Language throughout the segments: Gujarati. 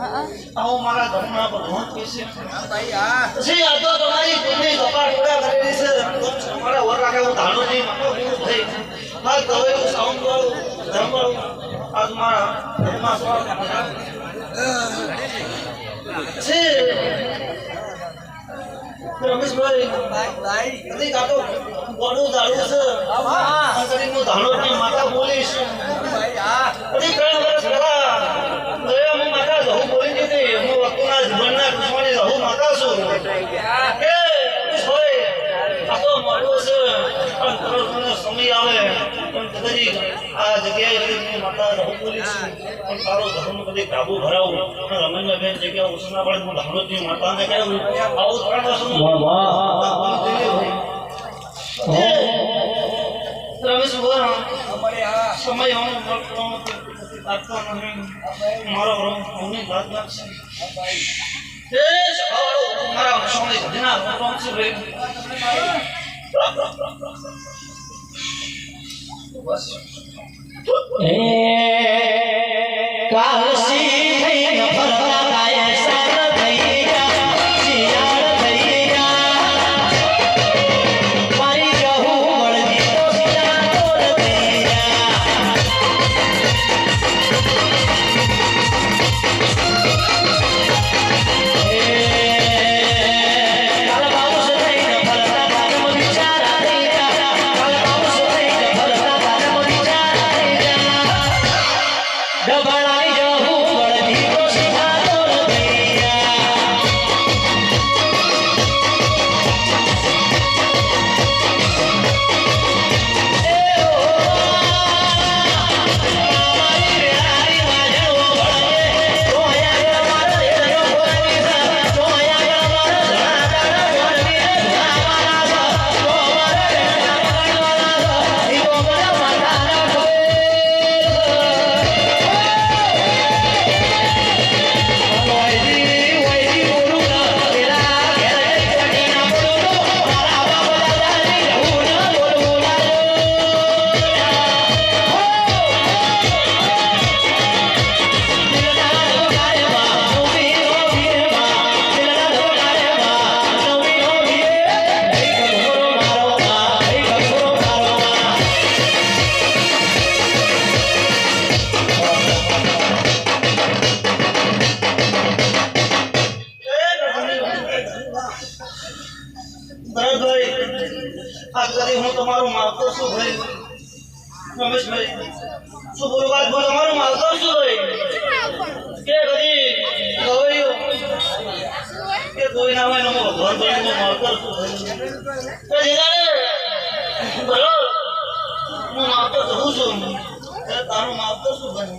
આવો મારા ઘરના ભગવાન કહેશે પછી આ તો તમારી બુદ્ધિ કપાળ પૂરા કરેલી છે. તમારા ઓર રાખે હું ધાણો નહીં થઈ મારે હવે હું સાઉન્ડ કરું ધર્મ કરું આજ મારા ઘરમાં સ્વાગ છે રમેશભાઈ કદી કાતો? ગોળું દાડું છે. હું. માતા બોલીશ વર્ષ પહેલા હવે હું માતા જહુ બોલી દીધી હું વસ્તુના જીવનના દુશ્મની જહુ માતા છું કે રમેશભાઈ આ તો મોટો છે પણ થોડો ઘણો સમય આવે પણ આ જગ્યાએ માતા જહુ બોલી છું પણ તારો ધર્મ કદી કાબુ ભરાવું. અને બેન જગ્યા ઉસના પડે હું થી માતાને કહેવું આવું ત્રણ વર્ષનું રમેશ બોલ સમય હું મારો હું વાત લાગશે મારા સમય રોમ આ કરી હું તમારો માવતર શું ભાઈ. રમેશભાઈ શું બોલવા હું તમારો માવતર શું ભાઈ? કે કદી ગવૈયો કે કોઈ ના હોય ને ભગવાન ભાઈ હું માવતર શું ભાઈ. જીજાને બોલો. હું માવતર જવું છું. કે તારું માવતર શું ભાઈ.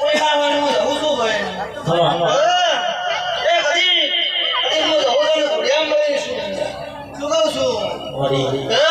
કોઈ ના હોય હું જવું છું ભાઈ. છું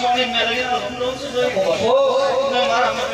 स्वामी मेरे यहाँ हम लोग से जो मैं मारा मैं